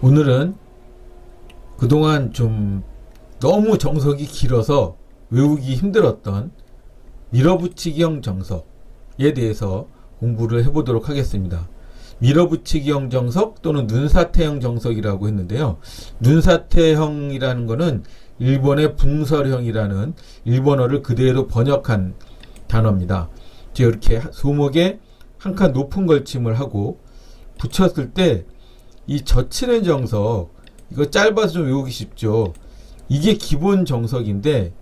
오늘은 그동안 좀 너무 정석이 길어서 외우기 힘들었던 밀어붙이기형 정석에 대해서 공부를 해보도록 하겠습니다. 밀어붙이기형 정석 또는 눈사태형 정석이라고 했는데요. 눈사태형이라는 것은 일본의 붕설형이라는 일본어를 그대로 번역한 단어입니다. 즉 이렇게 소목에 한 칸 높은 걸침을 하고 붙였을 때 이 젖히는 정석 이거 짧아서 좀 외우기 쉽죠. 이게 기본 정석인데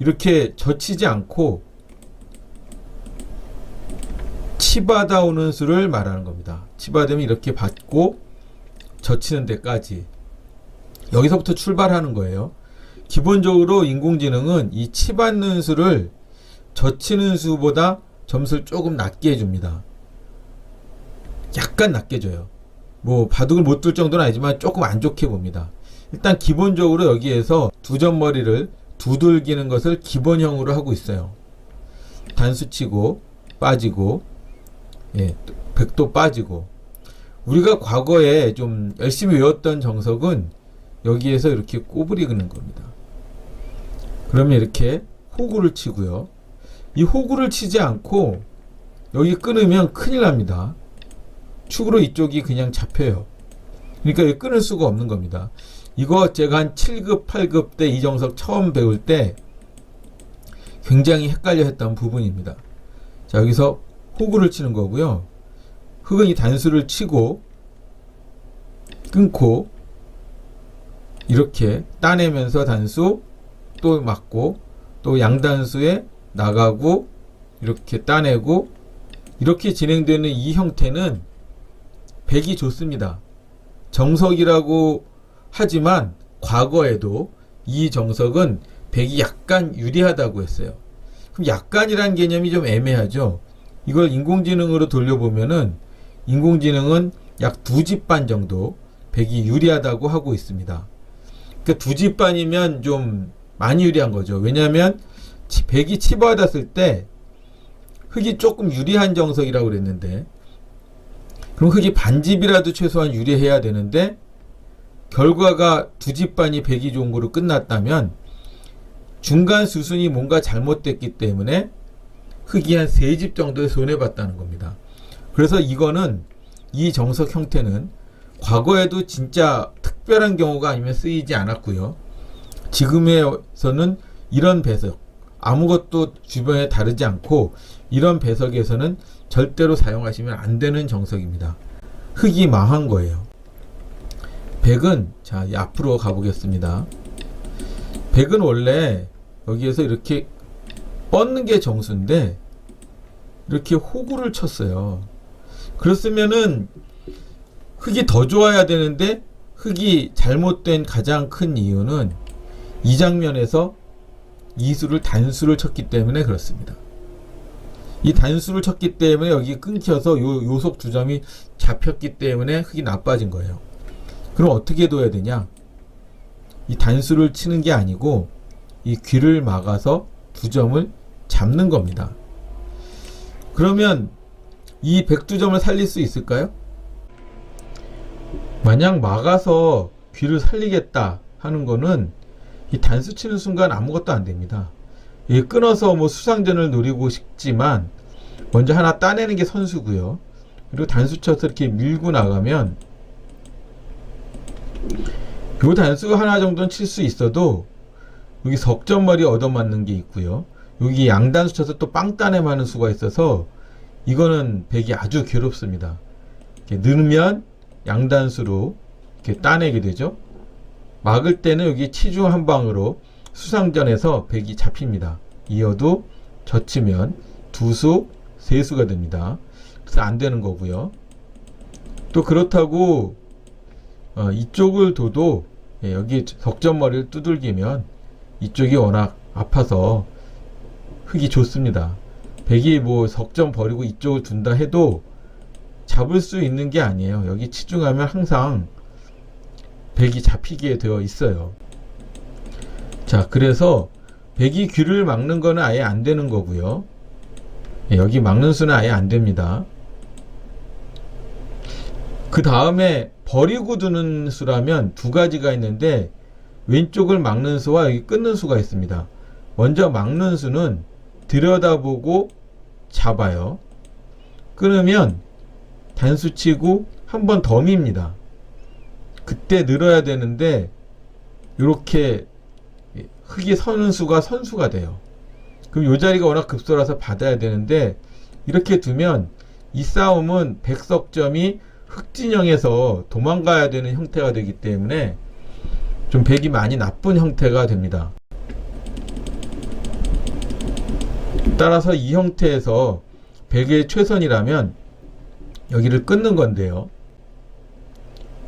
이렇게 젖히지 않고 치받아 오는 수를 말하는 겁니다. 치받으면 이렇게 받고 젖히는 데까지 여기서부터 출발하는 거예요. 기본적으로 인공지능은 이 치받는 수를 젖히는 수보다 점수를 조금 낮게 해줍니다. 약간 낮게 줘요. 뭐 바둑을 못 둘 정도는 아니지만 조금 안 좋게 봅니다. 일단 기본적으로 여기에서 두 점머리를 두들기는 것을 기본형으로 하고 있어요. 단수 치고 빠지고 예, 백도 빠지고 우리가 과거에 좀 열심히 외웠던 정석은 여기에서 이렇게 꼬부리 그는 겁니다. 그러면 이렇게 호구를 치고요. 이 호구를 치지 않고 여기 끊으면 큰일 납니다. 축으로 이쪽이 그냥 잡혀요. 그러니까 끊을 수가 없는 겁니다. 이거 제가 한 7급, 8급 때 이정석 처음 배울 때 굉장히 헷갈려 했던 부분입니다. 자, 여기서 호구를 치는 거고요. 흑은 이 단수를 치고 끊고 이렇게 따내면서 단수 또 맞고 또 양단수에 나가고 이렇게 따내고 이렇게 진행되는 이 형태는 백이 좋습니다. 정석이라고 하지만 과거에도 이 정석은 백이 약간 유리하다고 했어요. 그럼 약간이란 개념이 좀 애매하죠. 이걸 인공지능으로 돌려보면은 인공지능은 약 두 집 반 정도 백이 유리하다고 하고 있습니다. 그러니까 두 집 반이면 좀 많이 유리한 거죠. 왜냐하면 치- 백이 치받았을 때 흙이 조금 유리한 정석이라고 그랬는데 그럼 흙이 반집이라도 최소한 유리해야 되는데 결과가 두 집 반이 백이 좋은 거로 끝났다면 중간 수순이 뭔가 잘못됐기 때문에 흙이 한 세 집 정도의 손해봤다는 겁니다. 그래서 이거는 이 정석 형태는 과거에도 진짜 특별한 경우가 아니면 쓰이지 않았고요. 지금에서는 이런 배석 아무것도 주변에 다르지 않고 이런 배석에서는 절대로 사용하시면 안 되는 정석입니다. 흙이 망한 거예요. 백은 자이 앞으로 가보겠습니다. 백은 원래 여기에서 이렇게 뻗는 게 정수인데 이렇게 호구를 쳤어요. 그렇으면은 흙이 더 좋아야 되는데 흙이 잘못된 가장 큰 이유는 이 장면에서 이수를 단수를 쳤기 때문에 그렇습니다. 이 단수를 쳤기 때문에 여기 끊겨서 요 요속 두 점이 잡혔기 때문에 흙이 나빠진 거예요. 그럼 어떻게 둬야 되냐? 이 단수를 치는 게 아니고 이 귀를 막아서 두 점을 잡는 겁니다. 그러면 이 백두점을 살릴 수 있을까요? 만약 막아서 귀를 살리겠다 하는 거는 이 단수 치는 순간 아무것도 안 됩니다. 이 끊어서 뭐 수상전을 노리고 싶지만 먼저 하나 따내는 게 선수고요. 그리고 단수 쳐서 이렇게 밀고 나가면 요 단수 하나 정도는 칠 수 있어도 여기 석점머리 얻어맞는 게 있고요. 여기 양단수 쳐서 또 빵따내 맞는 수가 있어서 이거는 백이 아주 괴롭습니다. 넣으면 양단수로 이렇게 따내게 되죠. 막을 때는 여기 치주 한 방으로 수상전에서 백이 잡힙니다. 이어도 젖히면 두수, 세수가 됩니다. 그래서 안 되는 거고요. 또 그렇다고 어, 이쪽을 둬도 예, 여기 석점머리를 두들기면 이쪽이 워낙 아파서 흙이 좋습니다. 백이 뭐 석점 버리고 이쪽을 둔다 해도 잡을 수 있는 게 아니에요. 여기 치중하면 항상 백이 잡히게 되어 있어요. 자, 그래서 백이 귀를 막는 거는 아예 안 되는 거고요. 예, 여기 막는 수는 아예 안 됩니다. 그 다음에 버리고 두는 수라면 두 가지가 있는데 왼쪽을 막는 수와 여기 끊는 수가 있습니다. 먼저 막는 수는 들여다보고 잡아요. 끊으면 단수 치고 한 번 더 밉니다. 그때 늘어야 되는데 이렇게 흙이 서는 수가 선수가 돼요. 그럼 이 자리가 워낙 급소라서 받아야 되는데 이렇게 두면 이 싸움은 백석점이 흑진영에서 도망가야 되는 형태가 되기 때문에 좀 백이 많이 나쁜 형태가 됩니다. 따라서 이 형태에서 백의 최선이라면 여기를 끊는 건데요.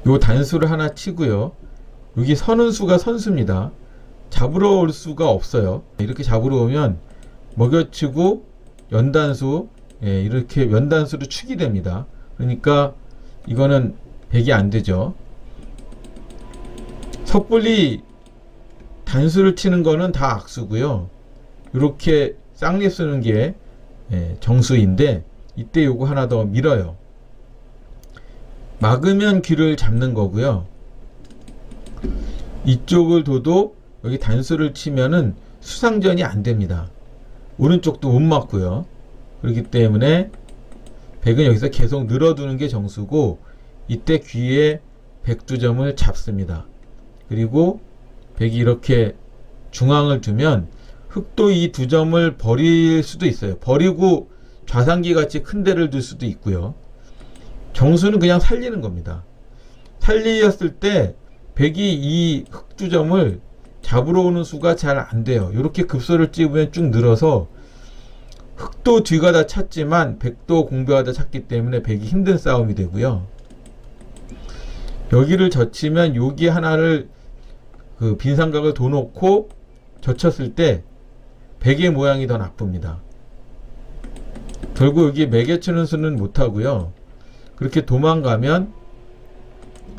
요 단수를 하나 치고요. 여기 서는 수가 선수입니다. 잡으러 올 수가 없어요. 이렇게 잡으러 오면 먹여치고 연단수 예, 이렇게 연단수로 축이 됩니다. 그러니까 이거는 100이 안 되죠. 섣불리 단수를 치는 거는 다 악수고요. 이렇게 쌍립 쓰는 게 예, 정수인데 이때 요거 하나 더 밀어요. 막으면 귀를 잡는 거고요. 이쪽을 둬도 여기 단수를 치면은 수상전이 안 됩니다. 오른쪽도 못 맞고요. 그렇기 때문에 백은 여기서 계속 늘어두는 게 정수고 이때 귀에 백두점을 잡습니다. 그리고 백이 이렇게 중앙을 두면 흑도 이 두 점을 버릴 수도 있어요. 버리고 좌상기 같이 큰 데를 둘 수도 있고요. 정수는 그냥 살리는 겁니다. 살리었을 때 백이 이 흑두점을 잡으러 오는 수가 잘 안 돼요. 이렇게 급소를 찍으면 쭉 늘어서 흑도 뒤가 다 찼지만 백도 공배하다 찼기 때문에 백이 힘든 싸움이 되고요. 여기를 젖히면 여기 하나를 그 빈삼각을 둬 놓고 젖혔을 때 백의 모양이 더 나쁩니다. 결국 여기 매개치는 수는 못하고요. 그렇게 도망가면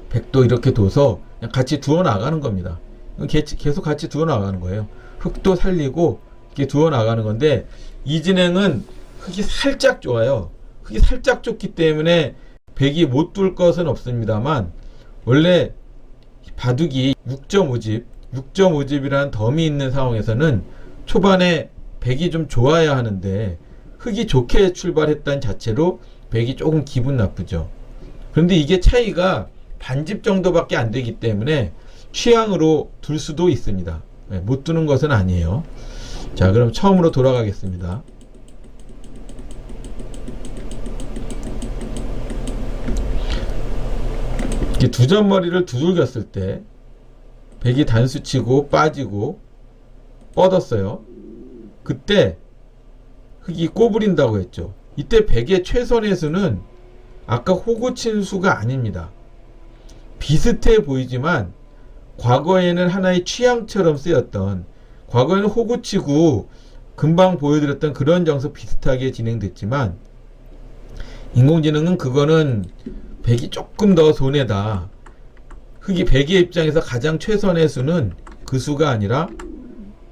백도 이렇게 둬서 같이 두어 나가는 겁니다. 계속 같이 두어 나가는 거예요. 흙도 살리고 이렇게 두어 나가는 건데 이 진행은 흙이 살짝 좋아요. 흙이 살짝 좋기 때문에 백이 못 둘 것은 없습니다만 원래 바둑이 6.5집, 6.5집이라는 덤이 있는 상황에서는 초반에 백이 좀 좋아야 하는데 흙이 좋게 출발했다는 자체로 백이 조금 기분 나쁘죠. 그런데 이게 차이가 반집 정도밖에 안 되기 때문에 취향으로 둘 수도 있습니다. 네, 못 두는 것은 아니에요. 자, 그럼 처음으로 돌아가겠습니다. 두 점머리를 두들겼을 때 백이 단수 치고 빠지고 뻗었어요. 그때 흙이 꼬부린다고 했죠. 이때 백의 최선의 수는 아까 호구 친 수가 아닙니다. 비슷해 보이지만 과거에는 하나의 취향처럼 쓰였던 과거에는 호구 치고 금방 보여드렸던 그런 정석 비슷하게 진행됐지만 인공지능은 그거는 백이 조금 더 손해다. 흙이 백의 입장에서 가장 최선의 수는 그 수가 아니라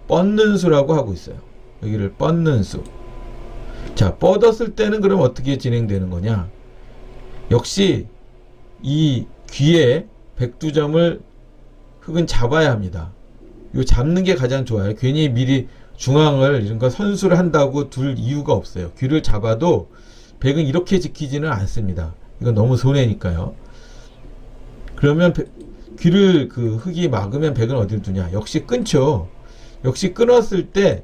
뻗는 수라고 하고 있어요. 여기를 뻗는 수. 자, 뻗었을 때는 그럼 어떻게 진행되는 거냐? 역시 이 귀에 백두점을 흙은 잡아야 합니다. 요 잡는 게 가장 좋아요. 괜히 미리 중앙을 이런 거 선수를 한다고 둘 이유가 없어요. 귀를 잡아도 백은 이렇게 지키지는 않습니다. 이건 너무 손해니까요. 그러면 배, 귀를 그 흙이 막으면 백은 어디를 두냐? 역시 끊죠. 역시 끊었을 때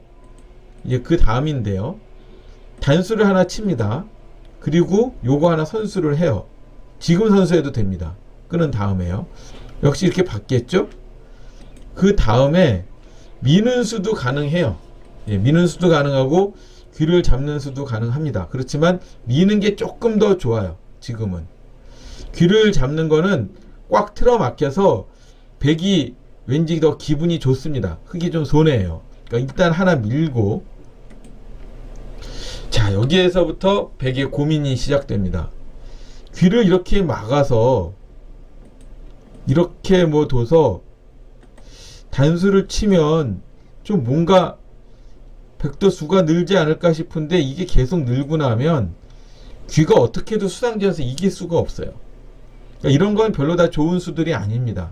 이제 그 다음인데요. 단수를 하나 칩니다. 그리고 요거 하나 선수를 해요. 지금 선수해도 됩니다. 끊은 다음에요. 역시 이렇게 받겠죠? 그 다음에 미는 수도 가능해요. 예, 미는 수도 가능하고 귀를 잡는 수도 가능합니다. 그렇지만 미는 게 조금 더 좋아요. 지금은. 귀를 잡는 거는 꽉 틀어 막혀서 백이 왠지 더 기분이 좋습니다. 흙이 좀 손해예요. 그러니까 일단 하나 밀고 자 여기에서부터 백의 고민이 시작됩니다. 귀를 이렇게 막아서 이렇게 뭐 둬서 단수를 치면 좀 뭔가 백도 수가 늘지 않을까 싶은데 이게 계속 늘고 나면 귀가 어떻게도 수상지어서 이길 수가 없어요. 그러니까 이런 건 별로 다 좋은 수들이 아닙니다.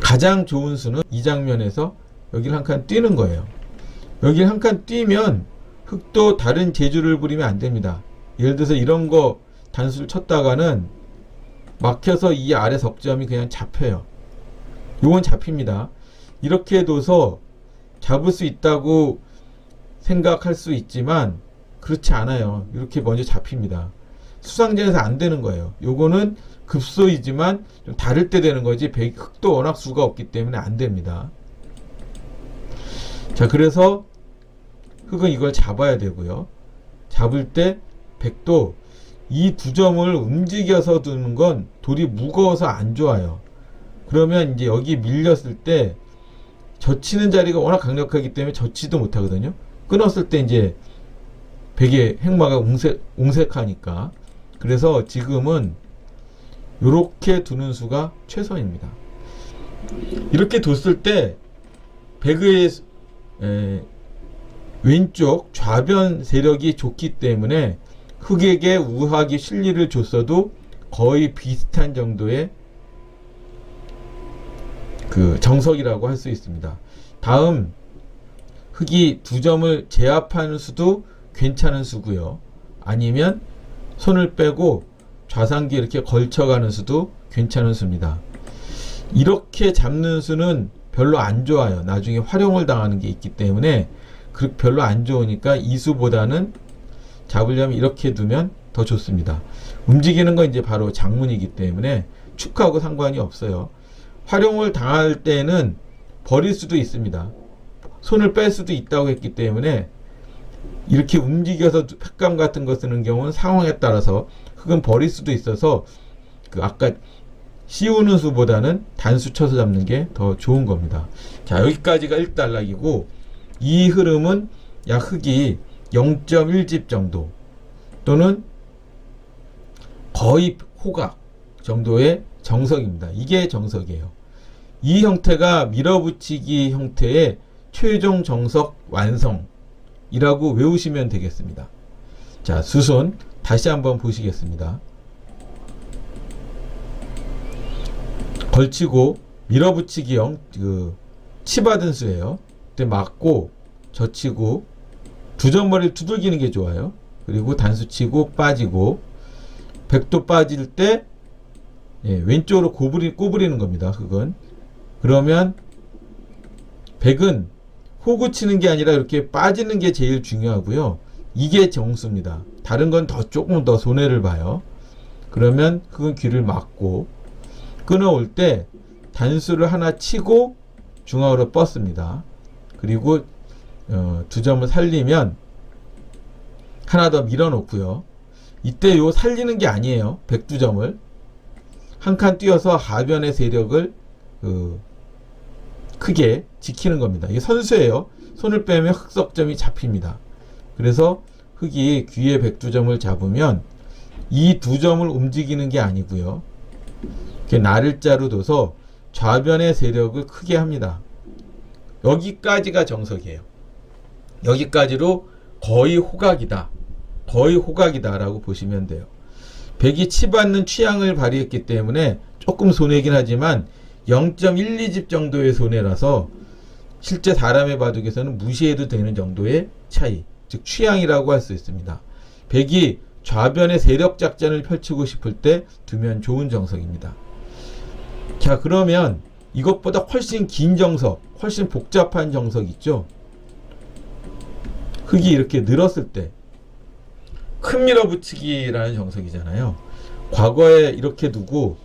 가장 좋은 수는 이 장면에서 여기를 한 칸 뛰는 거예요. 여기를 한칸 뛰면 흙도 다른 재주를 부리면 안 됩니다. 예를 들어서 이런 거 단수를 쳤다가는 막혀서 이 아래 석점이 그냥 잡혀요. 요건 잡힙니다. 이렇게 둬서 잡을 수 있다고 생각할 수 있지만 그렇지 않아요. 이렇게 먼저 잡힙니다. 수상전에서 안 되는 거예요. 요거는 급소이지만 좀 다를 때 되는 거지 백- 흙도 워낙 수가 없기 때문에 안 됩니다. 자 그래서 흙은 이걸 잡아야 되고요. 잡을 때 백도 이 두 점을 움직여서 두는 건 돌이 무거워서 안 좋아요. 그러면 이제 여기 밀렸을 때 젖히는 자리가 워낙 강력하기 때문에 젖지도 못하거든요. 끊었을 때 이제 베개 행마가 옹색, 옹색하니까. 그래서 지금은 이렇게 두는 수가 최선입니다. 이렇게 뒀을 때 배그의 에, 왼쪽 좌변 세력이 좋기 때문에 흑에게 우하기 실리를 줬어도 거의 비슷한 정도의 그 정석이라고 할 수 있습니다. 다음 흑이 두 점을 제압하는 수도 괜찮은 수고요. 아니면 손을 빼고 좌상기 이렇게 걸쳐가는 수도 괜찮은 수입니다. 이렇게 잡는 수는 별로 안 좋아요. 나중에 활용을 당하는 게 있기 때문에 그 별로 안 좋으니까 이 수보다는 잡으려면 이렇게 두면 더 좋습니다. 움직이는 건 이제 바로 장문이기 때문에 축하하고 상관이 없어요. 활용을 당할 때는 버릴 수도 있습니다. 손을 뺄 수도 있다고 했기 때문에 이렇게 움직여서 팩감 같은 거 쓰는 경우는 상황에 따라서 흙은 버릴 수도 있어서 그 아까 씌우는 수보다는 단수 쳐서 잡는 게 더 좋은 겁니다. 자 여기까지가 1단락이고 이 흐름은 약 흙이 0.1집 정도 또는 거의 호각 정도의 정석입니다. 이게 정석이에요. 이 형태가 밀어붙이기 형태의 최종 정석 완성이라고 외우시면 되겠습니다. 자, 수순 다시 한번 보시겠습니다. 걸치고 밀어붙이기형 그 치받은 수예요. 맞고 젖히고 두 점머리를 두들기는 게 좋아요. 그리고 단수 치고 빠지고 백도 빠질 때 예, 왼쪽으로 고부리, 꼬부리는 겁니다. 흙은. 그러면 백은 호구 치는 게 아니라 이렇게 빠지는 게 제일 중요하고요. 이게 정수입니다. 다른 건 더 조금 더 손해를 봐요. 그러면 흙은 귀를 막고 끊어올 때 단수를 하나 치고 중앙으로 뻗습니다. 그리고 어, 두 점을 살리면 하나 더 밀어놓고요. 이때 요 살리는 게 아니에요. 백두점을 한 칸 뛰어서 하변의 세력을 그 크게 지키는 겁니다. 이게 선수예요. 손을 빼면 흑석점이 잡힙니다. 그래서 흑이 귀에 백두점을 잡으면 이 두 점을 움직이는 게 아니고요. 나를자로 둬서 좌변의 세력을 크게 합니다. 여기까지가 정석이에요. 여기까지로 거의 호각이다. 거의 호각이다라고 보시면 돼요. 백이 치받는 취향을 발휘했기 때문에 조금 손해긴 하지만 0.12집 정도의 손해라서 실제 사람의 바둑에서는 무시해도 되는 정도의 차이, 즉 취향이라고 할 수 있습니다. 백이 좌변의 세력 작전을 펼치고 싶을 때 두면 좋은 정석입니다. 자, 그러면 이것보다 훨씬 긴 정석, 훨씬 복잡한 정석 있죠? 흙이 이렇게 늘었을 때 큰 밀어붙이기라는 정석이잖아요. 과거에 이렇게 두고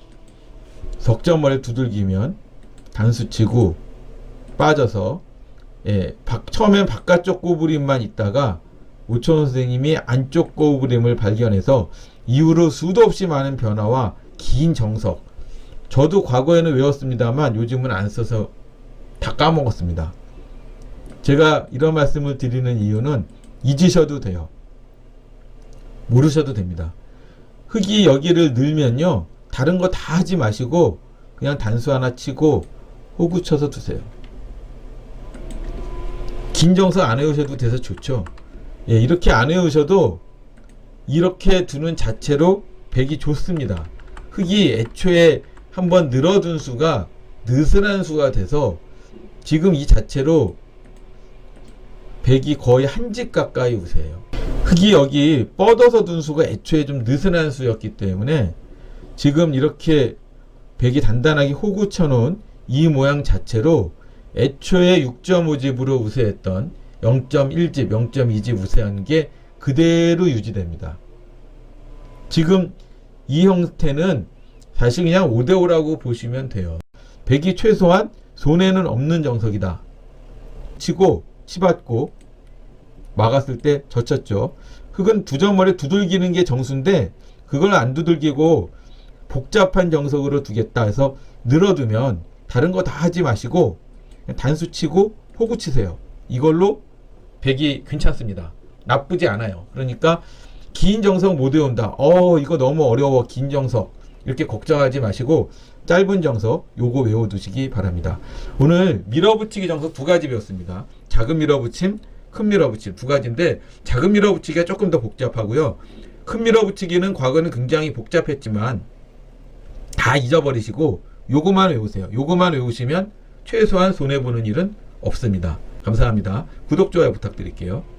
석점머리를 두들기면 단수 치고 빠져서 예, 박, 처음엔 바깥쪽 꼬부림만 있다가 오천 선생님이 안쪽 꼬부림을 발견해서 이후로 수도 없이 많은 변화와 긴 정석 저도 과거에는 외웠습니다만 요즘은 안 써서 다 까먹었습니다. 제가 이런 말씀을 드리는 이유는 잊으셔도 돼요. 모르셔도 됩니다. 흙이 여기를 늘면요. 다른 거 다 하지 마시고 그냥 단수 하나 치고 호구 쳐서 두세요. 긴 정석 안 외우셔도 돼서 좋죠. 예, 이렇게 안 외우셔도 이렇게 두는 자체로 100이 좋습니다. 흙이 애초에 한번 늘어둔 수가 느슨한 수가 돼서 지금 이 자체로 100이 거의 한 집 가까이 우세요. 흙이 여기 뻗어서 둔 수가 애초에 좀 느슨한 수였기 때문에 지금 이렇게 100이 단단하게 호구 쳐 놓은 이 모양 자체로 애초에 6.5집으로 우세했던 0.1집, 0.2집 우세한 게 그대로 유지됩니다. 지금 이 형태는 사실 그냥 5대5라고 보시면 돼요. 100이 최소한 손해는 없는 정석이다. 치고 치받고 막았을 때 젖혔죠. 흙은 두 점머리 두들기는 게 정수인데 그걸 안 두들기고 복잡한 정석으로 두겠다 해서 늘어두면 다른 거 다 하지 마시고 단수 치고 호구 치세요. 이걸로 100이 괜찮습니다. 나쁘지 않아요. 그러니까 긴 정석 못 외운다. 어 이거 너무 어려워 긴 정석 이렇게 걱정하지 마시고 짧은 정석 요거 외워두시기 바랍니다. 오늘 밀어붙이기 정석 두 가지 배웠습니다. 작은 밀어붙임, 큰 밀어붙임 두 가지인데 작은 밀어붙이기가 조금 더 복잡하고요. 큰 밀어붙이기는 과거는 굉장히 복잡했지만 다 잊어버리시고 요거만 외우세요. 요거만 외우시면 최소한 손해보는 일은 없습니다. 감사합니다. 구독, 좋아요 부탁드릴게요.